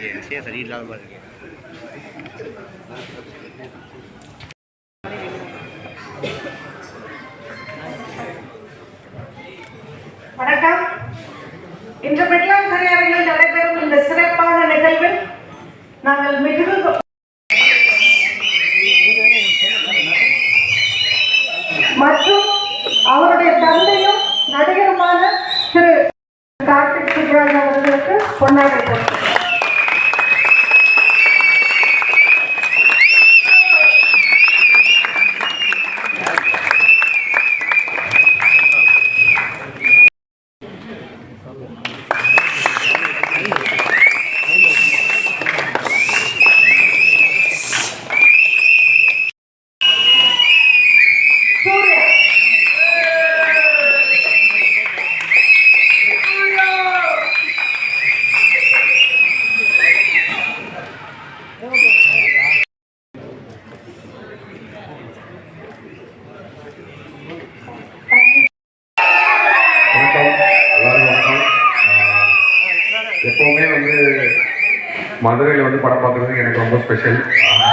சேர் இல்லாமல் இருக்கு மாதிரி இருக்கு வணக்கம் இன்று மிட்லாண்ட் திரையரங்கில் நடைபெறும் இந்த சிறப்பான நிகழ்வில் நாங்கள் மிகவும் மற்றும் அவருடைய தந்தையும் நடிகருமான திரு கார்த்திக் சுப்ராஜ் அவர்களுக்கு பொன்னாடை போட்டுள்ளோம். மதுரையில் வந்து படம் பார்க்குறது எனக்கு ரொம்ப ஸ்பெஷல் வந்து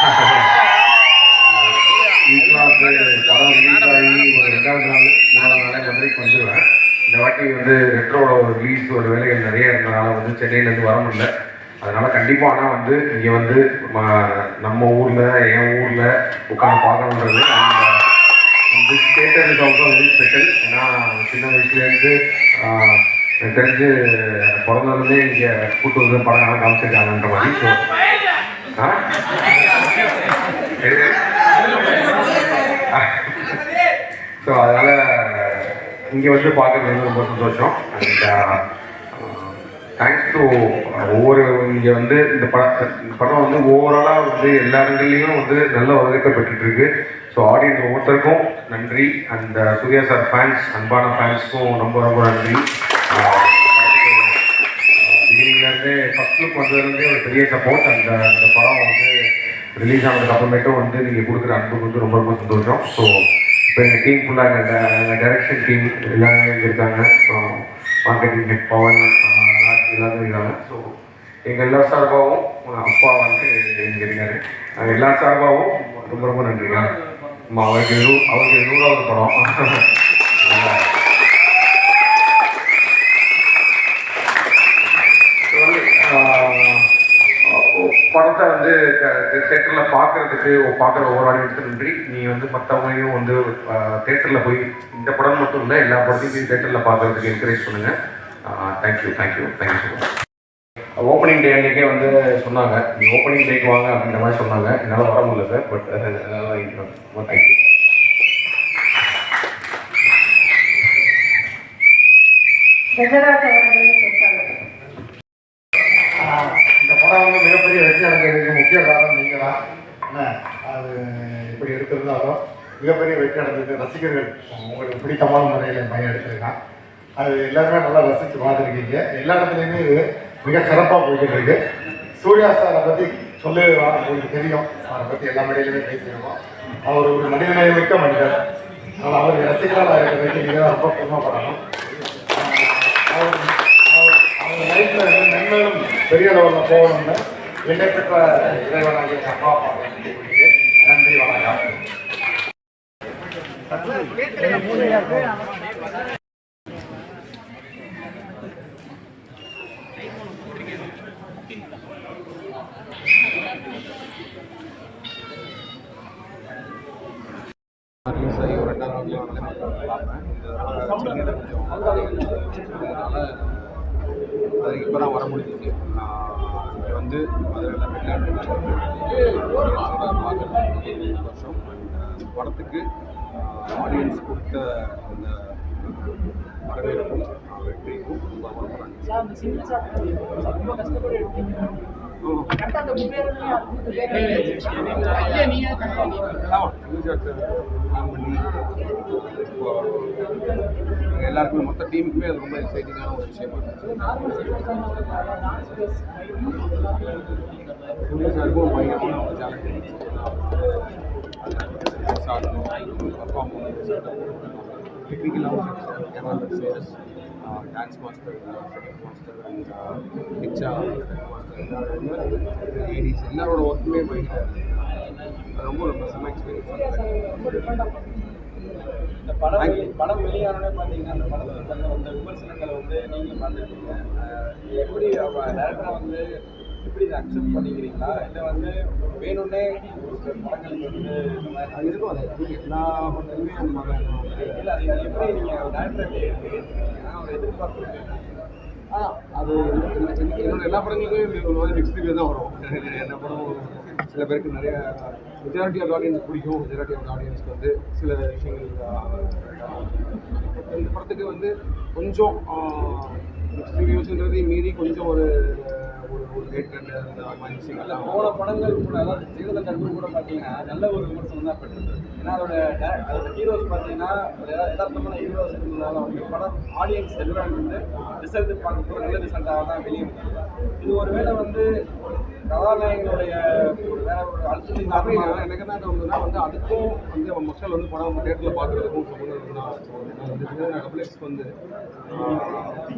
படம் ரிலீஸ் ஆகி ஒரு ரெண்டாவது நாள் மூணாவது நாளே மதுரைக்கு வந்துடுவேன் இந்த வாட்டி வந்து ரெட்ரோட ஒரு ரிலீஸ் ஒரு வேலைகள் நிறைய இருந்தனால வந்து சென்னையிலேருந்து வர முடியல. அதனால கண்டிப்பாக ஆனால் வந்து இங்கே வந்து நம்ம ஊரில் என் ஊரில் உட்காந்து பார்க்கணுன்றது அந்த வந்து theatre is also very special ஏன்னா சின்ன வயசுலேருந்து எனக்கு தெரிஞ்சு பிறந்ததுலேருந்தே இங்கே கூட்டு வந்து படங்கள்லாம் காமிச்சிருக்காங்கன்ற மாதிரி ஸோ ஸோ அதனால் இங்கே வந்து பார்க்குறது வந்து ரொம்ப சந்தோஷம். அண்ட் தேங்க்ஸ் டு ஒவ்வொரு இங்கே வந்து இந்த படம் இந்த படம் வந்து ஓவராலாக வந்து எல்லா இடங்கள்லையும் வந்து நல்ல வரவேற்கப்பட்டுருக்கு ஸோ ஆடியன்ஸ் ஒவ்வொருத்தருக்கும் நன்றி. அந்த uh, சூர்யா சார் ஃபேன்ஸ் அன்பான ஃபேன்ஸ்க்கும் ரொம்ப ரொம்ப நன்றி. பிகினிங்லேருந்தே ஃபஸ்ட் ஒரு பெரிய சப்போர்ட் அந்த அந்த படம் வந்து ரிலீஸ் ஆனதுக்கு அப்புறமேட்டும் வந்து நீங்கள் கொடுக்குற அன்புக்கு வந்து ரொம்ப ரொம்ப சந்தோஷம். ஸோ இப்போ எங்கள் டீம் ஃபுல்லாக எங்கள் டைரக்ஷன் டீம் எல்லாமே இங்கே இருக்காங்க. மார்க்கெட்டிங் ஹெட் பவன் ஆஹ் ராஜ் எல்லாரும் இருக்காங்க. ஸோ எங்கள் எல்லா சார்பாகவும் அப்பா வந்து இங்கே இருக்காரு. எல்லா சார்பாகவும் ரொம்ப ரொம்ப நன்றிங்க. ஆமா, அவருக்கு நூ அவருக்கு நூறாவது படம். படத்தை வந்து தேட்டரில் பார்க்கறதுக்கு பார்க்குற ஒவ்வொரு ஆடியன்ஸுக்கு நன்றி. நீ வந்து மற்றவங்களையும் வந்து தேட்டரில் போய் இந்த படம் மட்டும் இல்லை எல்லா படத்தையும் தேட்டரில் பார்க்கறதுக்கு என்கரேஜ் பண்ணுங்கள் thank you thank you thank you so much opening day அன்றைக்கே வந்து சொன்னாங்க. நீ ஓப்பனிங் டேக்கு வாங்க அப்படின்ற மாதிரி சொன்னாங்க. என்னால் வர முடியல சார் பட் அதனால் தேங்க்யூ கஜராஜ் அவர்களே பேசுகிறார்கள் ஆஹ் இந்த படம் வந்து மிகப்பெரிய வெற்றி அடைஞ்சதுக்கு முக்கிய காரணம் என்ன அது இப்படி எடுத்திருந்தாலும் மிகப்பெரிய வெற்றி அடைஞ்சது ரசிகர்கள். உங்களுக்கு பிடித்தமான முறையில் என் பையன் எடுத்திருக்கான். அது எல்லாருமே நல்லா ரசித்து பார்த்துருக்கீங்க. எல்லா இடத்துலையுமே இது மிக சிறப்பாக போய்கிட்டு இருக்கு. சூர்யா சாரை பற்றி சொல்லி உங்களுக்கு தெரியும். அவரை பற்றி எல்லா மேடையிலுமே பேசியிருக்கோம். அவர் ஒரு மனிதநேயமிக்க மனிதர். ஆனால் அவர் ரசிகர்களாக இருக்கிறதுக்கு நீங்கள் ரொம்ப பெருமைப்படணும். அவர் அவர் அவங்க லைஃப்பில் மென்மேலும் பெரிய லெவலில் போகணும்னு என்னை இறைவனாகிய அப்பா அப்பா நன்றி வணக்கம். ஒரு ரெண்டாவது அதனால அதுக்கு இப்போ தான் வர முடிஞ்சிச்சு. வந்து மதுரையில் வெளிநாட்டு வருஷம் படத்துக்கு ஆடியன்ஸ் கொடுத்த அந்த வரவேற்பும் வெற்றிக்கும் ரொம்ப ரொம்ப நன்றி எல்லாருக்குமே மொத்த டீமுக்குமே அது ரொம்ப எக்ஸைட்டிங்கான ஒரு விஷயமா இருந்துச்சு. டான்ஸ் சாருக்கும் பயங்கரமான ஒரு சேலஞ்ச் பர்ஃபார்ம் டெக்னிக்கலாகவும் சேல்ஸ் டான்ஸ் மாஸ்டர் மாஸ்டர் அண்ட் பிக்சா மாஸ்டர் லேடிஸ் எல்லாரோட ஒர்க்குமே பயங்கர ரொம்ப ரொம்ப செம்ம எக்ஸ்பீரியன்ஸ் இந்த படம் படம் வெளியானோடனே பார்த்தீங்கன்னா அந்த படத்துக்கு வந்து விமர்சனங்களை வந்து நீங்களும் பார்த்துருக்கீங்க. எப்படி டேரக்டராக வந்து எப்படி இதை அக்செப்ட் பண்ணிக்கிறீங்களா? இல்லை வந்து வேணும்னே படங்களுக்கு வந்து அது இருக்கும். அது எல்லா படத்துலையுமே இல்லை அது எப்படி நீங்கள் டேரக்டர் எப்படி எடுத்துக்கிறீங்க? ஒரு எதிர்பார்ப்பு. இருக்கு. ஆ அது என்ன- என்னோட எல்லா படங்களுக்குமே ஒரு மாதிரி தான் வரும். என்ன படம் சில பேருக்கு நிறைய மெஜாரிட்டி ஆஃப் ஆடியன்ஸ் பிடிக்கும். மெஜாரிட்டி ஆஃப் ஆடியன்ஸ்க்கு வந்து சில விஷயங்கள் இந்த படத்துக்கு வந்து கொஞ்சம் ரிவ்யூஸ்ன்றதையும் மீறி கொஞ்சம் ஒரு ஒரு ஒரு அந்த விஷயங்கள்லாம் போன படங்கள் கூட அதாவது கல்வி கூட பார்த்தீங்கன்னா நல்ல ஒரு விமர்சனம் தான் பெற்றது ஏன்னா அதோட டே- அதோட ஹீரோஸ் பார்த்தீங்கன்னா ஒரு யதா- யதார்த்தமான ஹீரோஸ் இருந்ததால வந்து படம் ஆடியன்ஸ் எல்லாரும் வந்து ரிசல்ட் பார்க்கும்போது நல்ல ரிசல்ட்டாக தான் வெளியே இது ஒருவேளை வந்து கதாநாயகனுடைய ஒரு வேற ஒரு அழுத்தத்தின் காரணமாக எனக்கு என்ன தோணுதுன்னா வந்து அதுக்கும் வந்து மக்கள் வந்து படம் தேட்டரில் பார்க்குறதுக்கும் சம்மந்தம் டபுள் எக்ஸ்க்கு வந்து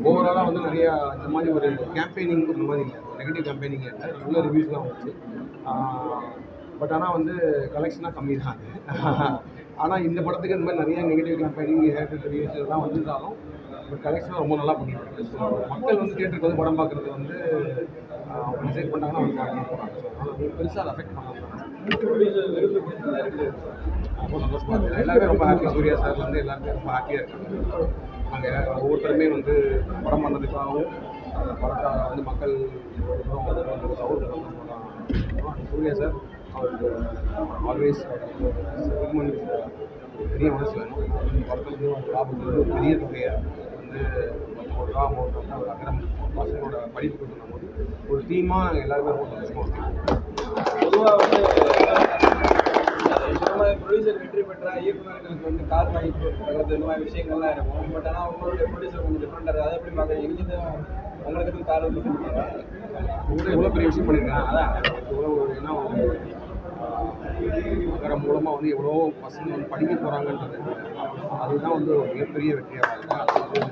ஓவராலாக வந்து நிறையா இந்த மாதிரி ஒரு கேம்பெயினிங் இந்த மாதிரி நெகட்டிவ் கம்பெனிங்க இல்லை நல்ல ரிவ்யூஸ்லாம் வந்துச்சு. பட் ஆனால் வந்து கலெக்ஷனாக கம்மி தான் ஆனால் இந்த படத்துக்கு இந்த மாதிரி நிறைய நெகட்டிவ் கம்பெனிங் ஹேட்டர் ரிவ்யூஸ் இதெல்லாம் வந்திருந்தாலும் பட் கலெக்ஷன் ரொம்ப நல்லா பண்ணிட்டு ஸோ மக்கள் வந்து தேட்டருக்கு வந்து படம் பார்க்குறது வந்து அவங்க டிசைட் பண்ணாங்கன்னா அவங்க பார்க்க போகிறாங்க ஸோ அதனால் பெருசாக அதை அஃபெக்ட் பண்ணாங்க ரொம்ப சந்தோஷமா இருக்கு எல்லாருமே ரொம்ப ஹாப்பி சூர்யா சார் வந்து எல்லாருமே ரொம்ப ஹாப்பியாக இருக்காங்க நாங்கள் ஒவ்வொருத்தருமே வந்து படம் வந்ததுக்காகவும் அந்த படத்தை வந்து மக்கள் சூர்யா சார் அவருக்கு ஆல்வேஸ் பெரிய மனசு வேணும் படத்துலேருந்து ஒரு லாபத்துக்கு வந்து ஒரு பெரிய தொகையை வந்து ஒரு ரூபா ஒரு வந்து அவர் அகரம் பசங்களோட படிப்புக்கு ஒரு டீமாக எல்லாருமே ரொம்ப சந்தோஷமாக பொதுவாக வந்து ப்ரொடியூசர் வெற்றி பெற்ற இயக்குநர்களுக்கு வந்து கார் வாங்கி கொடுக்குறது இந்த மாதிரி விஷயங்கள்லாம் இருக்கும். பட் ஆனால் உங்களுடைய ப்ரொடியூசர் கொஞ்சம் டிஃப்ரெண்டாக அதை எப்படி பார்க்குறீங்க? எங்களுக்கு உங்களுக்கு கார் வந்து கொடுக்குறாங்க எவ்வளோ பெரிய விஷயம் பண்ணியிருக்காங்க அதான் எவ்வளோ ஒரு ஏன்னா நகரம் மூலமாக வந்து எவ்வளோ பசங்க வந்து படிக்க போகிறாங்கன்றது அதுதான் வந்து ஒரு மிகப்பெரிய வெற்றியாக இருக்குது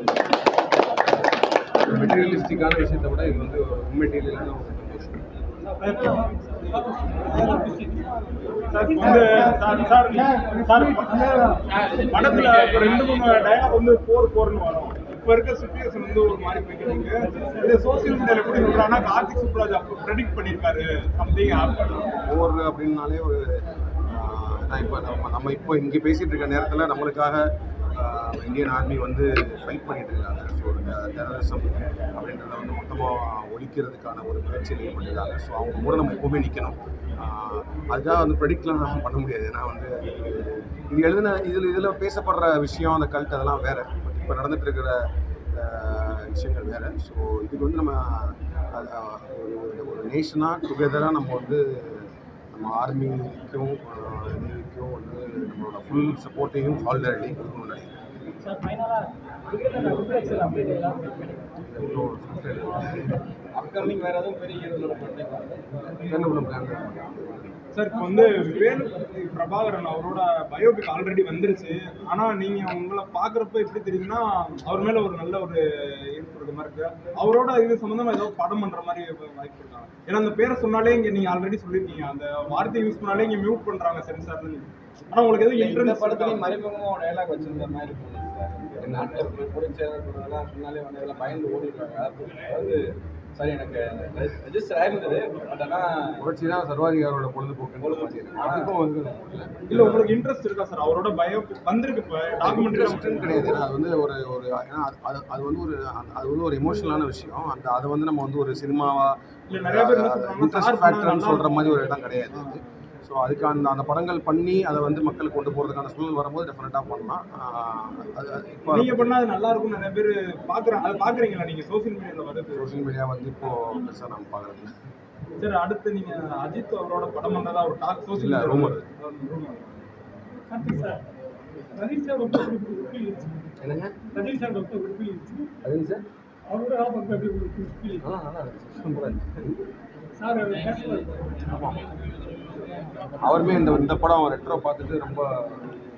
வந்து மெட்டீரியலிஸ்டிக்கான விஷயத்தை விட இது வந்து ஒரு மெட்டீரியலான ஒரு சந்தோஷம் படத்துல இப்போ ரெண்டு மூணு டயலாக் வந்து போர் போர்னு வரும். இப்போ இருக்க சுச்சுவேஷன் வந்து ஒரு மாதிரி போயிட்டு இருக்கு. இது சோசியல் மீடியால எப்படி சொல்றாங்கன்னா கார்த்திக் சுப்ராஜ் அப்போ ப்ரெடிக்ட் பண்ணியிருக்காரு சம்திங் ஆப்பன் ஓவர் அப்படின்னாலே ஒரு இப்போ நம்ம நம்ம இப்போ இங்கே பேசிகிட்டு இருக்க நேரத்தில் நம்மளுக்காக இந்தியன் ஆர்மி வந்து ஃபைட் பண்ணிட்டு இருக்காங்க. ஸோ டெரரிசம் அப்படின்றத வந்து மொத்தமாக ஒழிக்கிறதுக்கான ஒரு முயற்சியில் ஈடுபட்டிருக்காங்க ஸோ அவங்க கூட நம்ம எப்போவுமே நிற்கணும் அதுக்காக வந்து ப்ரெடிக்ட்லாம் நம்ம பண்ண முடியாது. ஏன்னா வந்து இது எழுதின இதில் இதில் பேசப்படுற விஷயம் அந்த கல்ட் அதெல்லாம் வேறு. இப்போ நடந்துட்டு இருக்கிற விஷயங்கள் வேறு. ஸோ இதுக்கு வந்து நம்ம ஒரு ஒரு நேஷனாக டுகெதராக நம்ம வந்து நம்ம ஆர்மிக்கும் நேவிக்கும் வந்து நம்மளோட ஃபுல் சப்போர்ட்டையும் சாலிடாரிட்டி கொடுக்கணும்னு ಸರ್ ಫೈನಲ್ ಆಗಿ ಟಿಕೆಟ್ ಅಪ್ಲೈ ಮಾಡಿಲ್ಲ அப்கமிங் வேறு எதுவும் பெரிய பிளான் சார் இப்போ வந்து வேலு பிரபாகரன் அவரோட பயோபிக் ஆல்ரெடி வந்துருச்சு. ஆனால் நீங்கள் உங்களை பார்க்குறப்ப எப்படி தெரியுதுன்னா அவர் மேலே ஒரு நல்ல ஒரு ஈர்ப்பு இருக்க மாதிரி இருக்கு. அவரோட இது சம்மந்தமாக ஏதோ படம் பண்ணுற மாதிரி வாய்ப்பு இருக்காங்க ஏன்னா அந்த பேரை சொன்னாலே இங்கே நீங்கள் ஆல்ரெடி சொல்லியிருக்கீங்க அந்த வார்த்தையை யூஸ் பண்ணாலே இங்கே மியூட் பண்ணுறாங்க சென்சார்னு ஆனால் உங்களுக்கு எதுவும் இந்த இன்ட்ரெஸ்ட் படத்துலையும் மறைமுகமாக டைலாக் வச்சிருந்த மாதிரி போகுது சார் நாட்டில் பொறிச்சதெல்லாம் சொன்னாலே வந்து பயந்து ஓடிடுறாங்க. அதாவது சரி எனக்கு ரெஜிஸ்டர் ஆயிருந்தது பட் ஆனால் புரட்சி தான் சர்வாதிகாரோட பொழுதுபோக்கு அதுக்கும் வந்து இல்லை உங்களுக்கு இன்ட்ரெஸ்ட் இருக்கா சார்? அவரோட பயோபிக் வந்திருக்கு இப்போ டாக்குமெண்ட்ரி கிடையாது. அது வந்து ஒரு ஒரு ஏன்னா அது- அது அது வந்து ஒரு அது வந்து ஒரு எமோஷனலான விஷயம். அந்த அதை வந்து நம்ம வந்து ஒரு சினிமாவா இல்ல, நிறைய பேர் என்ன சொல்றாங்கன்னா, இன்ட்ரெஸ்ட் ஃபேக்டர்னு சொல்கிற மாதிரி ஒரு இடம் கிடையாது. ஸோ அதுக்கு அந்த படங்கள் பண்ணி அதை வந்து மக்களுக்கு கொண்டு போகிறதுக்கான சூழல் வரும்போது டெஃபினட்டாக பண்ணலாம். அது இப்போ நீங்க பண்ணா அது நல்லா இருக்கும் நிறைய பேர் பாக்குறாங்க அதை பாக்குறீங்களா நீங்க சோசியல் மீடியால வருது சோஷியல் மீடியா வந்து இப்போ பெருசாக நம்ம பார்க்குறது சரி அடுத்து நீங்க அஜித் அவரோட படம் பண்ணதா ஒரு talk social. Karthik sir. Rajini sir ரொம்ப என்னங்க? ரஜினி சார் ரொம்ப அதுங்க சார்? அவரோட நல்லா இருக்கு. இருக்கு. சார் பேசுவார். அவருமே இந்த இந்த படம் ரெட்ரோ பார்த்துட்டு ரொம்ப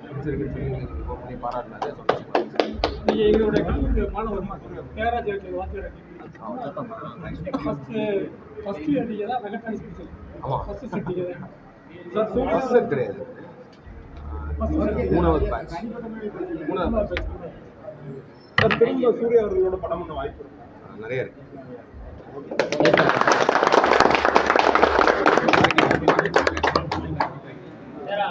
பிடிச்சிருக்குன்னு சொல்லி ஃபோன் பண்ணி பாராட்டினாரு. சந்தோஷமா இருந்துச்சு. நீங்க எங்களோட கல்லூரி மாணவர் மாதிரி பேராஜ் வாத்தியார் ஃபர்ஸ்ட் ஃபர்ஸ்ட் இயர் நீங்க தான் மெகட்ரானிக்ஸ் ஸ்பெஷல் ஆமா. ஃபர்ஸ்ட் செட் நீங்க தான். Set கிடையாது. மூணாவது பேட்ச் மூணாவது. சார் திரும்ப சூர்யா அவர்களோட படம் பண்ண வாய்ப்பு இருக்கு. நிறைய இருக்கு.